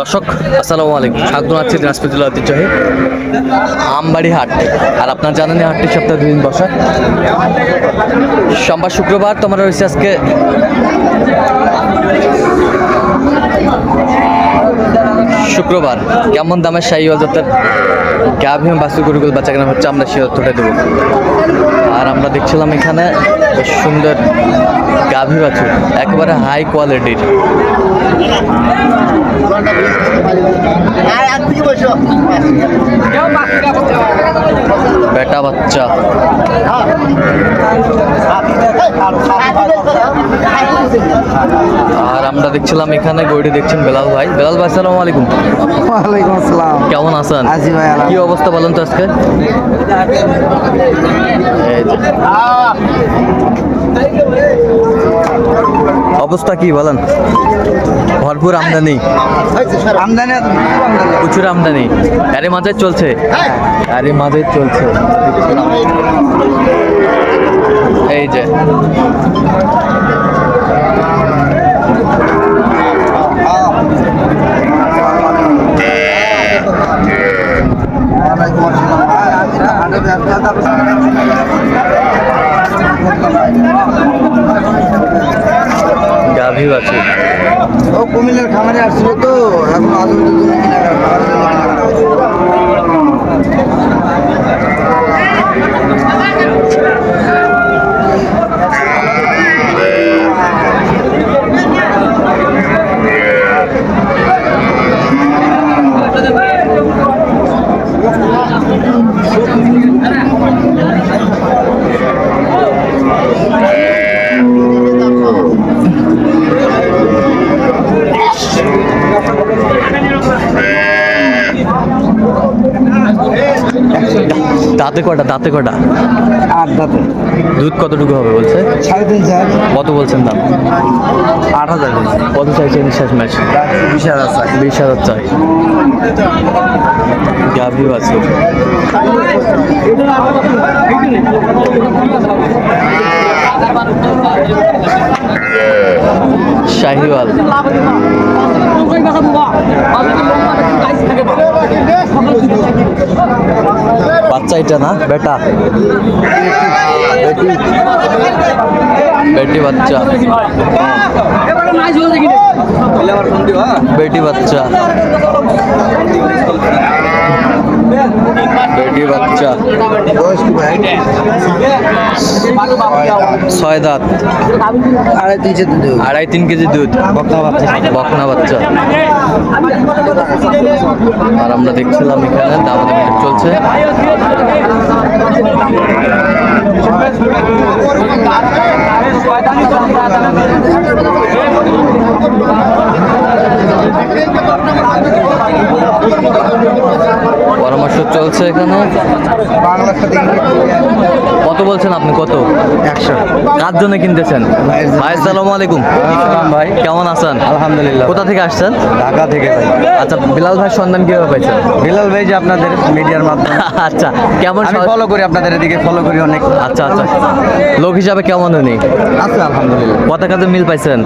দর্শক, আসসালামু আলাইকুম। স্বাগত আছি দিনাজপুর জেলা ঐতিহ্যবাহী আমবাড়ি হাট। আর আপনার জানেন হাটটি সপ্তাহে দুদিন বসা। সোমবার, শুক্রবার তোমার রয়েছে আজকে শুক্রবার। কেমন দামের শাহী অজাতের গাভীম বাসু গরুগুলো বাচ্চা কেনা হচ্ছে, আমরা সে তথ্যটা দেবো। আর আমরা দেখছিলাম এখানে সুন্দর গাভী বাছুর একেবারে হাই কোয়ালিটির বেটা বাচ্চা। আর আমরা দেখছিলাম এখানে গরুটি দেখছেন বেলাল ভাই। বেলাল ভাই আসসালামু আলাইকুম। ওয়ালাইকুম আসসালাম। কেমন আছেন? আছি ভাই, কি অবস্থা বলেন তো আজকে? এই যে। অবস্থা কি বলেন? ভরপুর আমদানি। আমদানি প্রচুর আমদানি প্রচুর আমদানি। আরে মাঝে চলছে? আরে মাঝে চলছে। এই যে ওয়ালাইকুম আসসালাম ভাই, আমি না হাটে ব্যবসা গাভী বাছুর ও কুমিল্লার খামারে আসছিল তো এখন আজ পর্যন্ত তুমি কিনা খাবার জন্য কিনা দাঁতে কটা দাঁতে কটা আট দাঁতে। দুধ কতটুকু হবে বলছে? সাড়ে তিন চার। কত বলছেন দাম? আট হাজার কত চাইছেন শেষ ম্যাচ? বিশ হাজার চাই। বিশ হাজার চাই। গাভী বাছুর। শাহিওয়াল। বাচ্চা এটা না, বেটা। বেটি। বাচ্চা। বেটি বাচ্চা। বেটি বাচ্চা। ছয় দাঁত। আড়াই তিন আড়াই তিন কেজি দুধ। বকনা বাচ্চা। বকনা বাচ্চা আর আমরা দেখছিলাম এখানে দামাদামি চলছে পরামর্শ চলছে এখানে? কত বলছেন আপনি? কত? একশো। কার জন্য কিনতেছেন। ভাই আসসালামু আলাইকুম। ভাই। কেমন আছেন? আলহামদুলিল্লাহ। কোথা থেকে আসছেন? ঢাকা থেকে ভাই। আচ্ছা বিলাল ভাই সন্ধান কীভাবে পাইছেন? বিলাল ভাই যে আপনাদের মিডিয়ার মাধ্যমে। আচ্ছা কেমন আমি ফলো করি আপনাদের এদিকে ফলো করি অনেক। আচ্ছা আচ্ছা। লোক হিসাবে কেমন উনি? আছে আলহামদুলিল্লাহ। কথা কাজে মিল পাইছেন?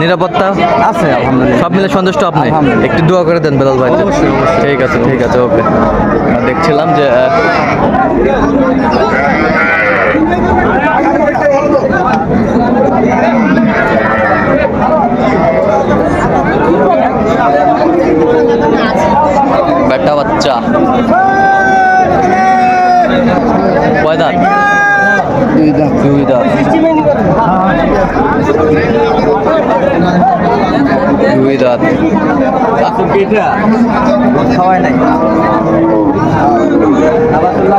নিরাপত্তা? আছে আলহামদুলিল্লাহ। সব মিলে সন্তুষ্ট আপনি? একটু দোয়া করে দেন বিলাল ভাই। ঠিক আছে ঠিক আছে ওকে। দেখছিলাম যে বেটা বাচ্চা। কয় দাঁত? দুই দাম দুই দাঁত। দুই দাঁত খাওয়াই নাই।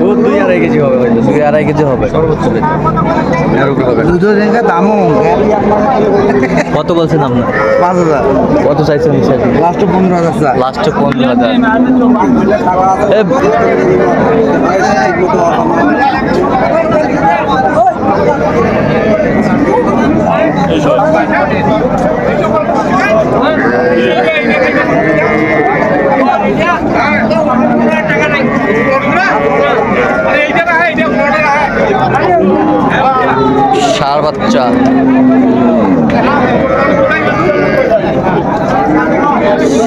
দুধ দুই আড়াই কেজি হবে হয়তো দুই আড়াই কেজি হবে। এর উপরে হবে। দুধ দিনকে দামও কত বলছেন আপনার পাঁচ হাজার। কত চাইছেন লাস্ট পনেরো হাজার স্যার লাস্টে পনেরো হাজার। এ, ষাঁড় বাচ্চা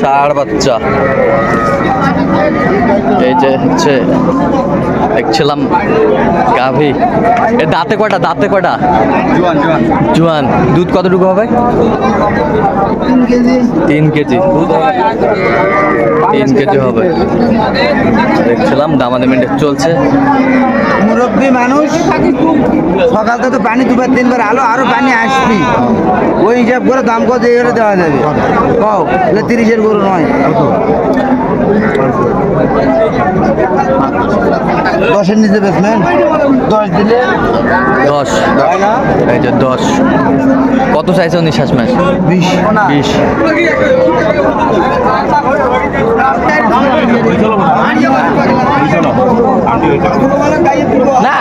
ষাঁড় বাচ্চা। এই যে হচ্ছে দেখছিলাম গাভি। এ দাঁতে কটা দাঁতে কটা জোয়ান দুধ কতটুকু হবে? তিন কেজি। তিন কেজি। হবে। দেখছিলাম দামাদামিটা চলছে। মুরব্বী মানুষ সকাল থেকে তো পানি দুবার তিনবার আলো আরও পানি আসবি। ওই হিসাব করে দাম কত দেওয়া হলে দেওয়া কও তিরিশের গরু নয়। দশের নিচে বেচবেন দশ দিলে? দশ। এই যে দশ। কত চাইছে উনি শ্বাস ম্যাচ? বিশ। বিশ। না।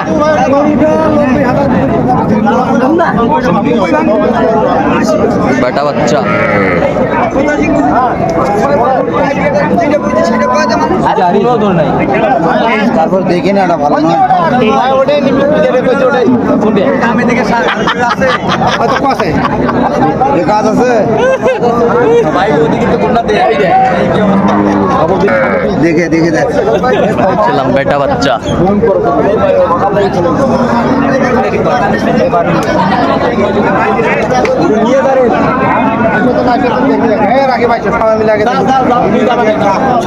বেটা বাচ্চা। তারপর দেখে না। ভালো কাজ আছে? দেখে দেখে দেখছিলাম বেটা বাচ্চা।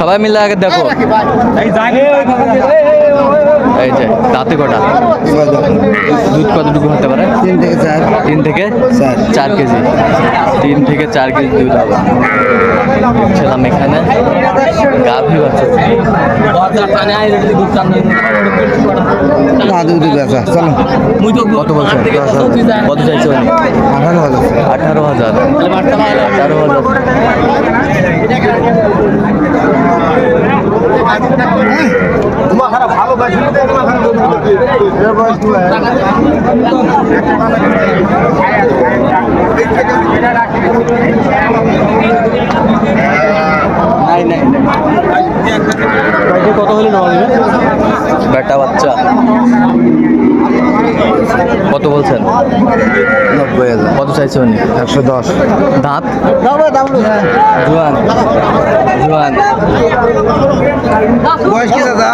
সবাই মিলে আগে দেখো। এই যে দাঁতে কটা? দুধ কতটুকু হতে পারে? তিন থেকে চার। তিন থেকে চার। কেজি। তিন থেকে চার কেজি দুধ হবে। দেখছিলাম এখানে। গাভী বাচ্চা না দুধ বেচা চলো। কত বলছেন? কত চাইছে আঠারো হাজার। আঠারো হাজার। আঠারো হাজার। কত হলে নেওয়া যাবে বেটা বাচ্চা। কত বলছেন? নব্বই হাজার। কত চাইছে উনি? একশো দশ। দাঁত? জোয়ান। জোয়ান। বয়স কি দাদা?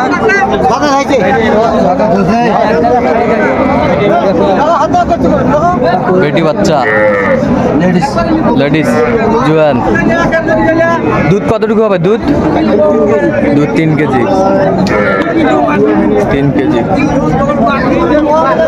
দাদা খাইছে বেটি বাচ্চা। লেডিস জোয়ান। দুধ কতটুকু হবে? দুধ? দুধ তিন কেজি। তিন কেজি।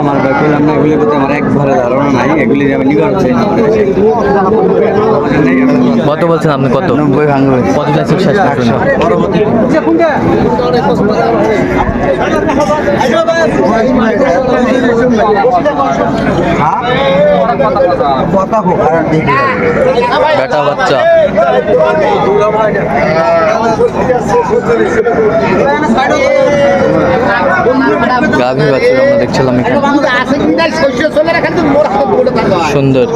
আমার ব্যাপারে আমরা এগুলি করতে আমার একবারে ধারণা নাই এগুলি আমি নিবার চাই না কত বলছেন আপনি কত? নব্বই ভাঙবে। কত চাইছেন শেষ পর্যন্ত বেটা বাচ্চা। গাভী বাচ্চা আমরা দেখছিলাম এখানে। সুন্দর।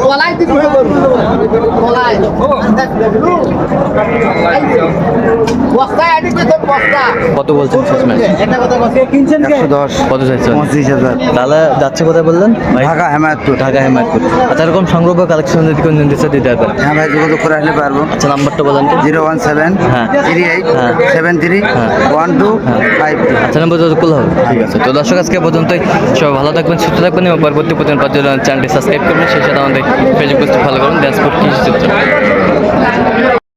কত বলছেন শেষ ম্যাচ? একশো দশ। কত চাইছেন? পঁচিশ হাজার। তাহলে যাচ্ছে কোথায় বললেন? ঢাকা হেমায়তপুর। ঢাকা হেমায়তপুর। আচ্ছা এরকম সংগ্রহ কালেকশন যদি কোনো নির্দেশে দিতে পারবেন। হ্যাঁ ভাই যোগাযোগ করে আসলে পারব। আচ্ছা নাম্বারটা বলেন তো। জিরো ওয়ান সেভেন হ্যাঁ। থ্রি এইট হ্যাঁ। সেভেন থ্রি হ্যাঁ। ওয়ান টু ফাইভ টু আচ্ছা নাম্বার যত কুল হবে। ঠিক আছে। তো দর্শক আজকে পর্যন্তই। সবাই ভালো থাকবেন সুস্থ থাকবেন এবং পরবর্তী পর্যন্ত চ্যানেলটি সাবস্ক্রাইব করবেন। সেই সাথে আমাদের ফেসবুক পেজটি ফলো করুন। ড্যাশবোর্ড কৃষি চিত্র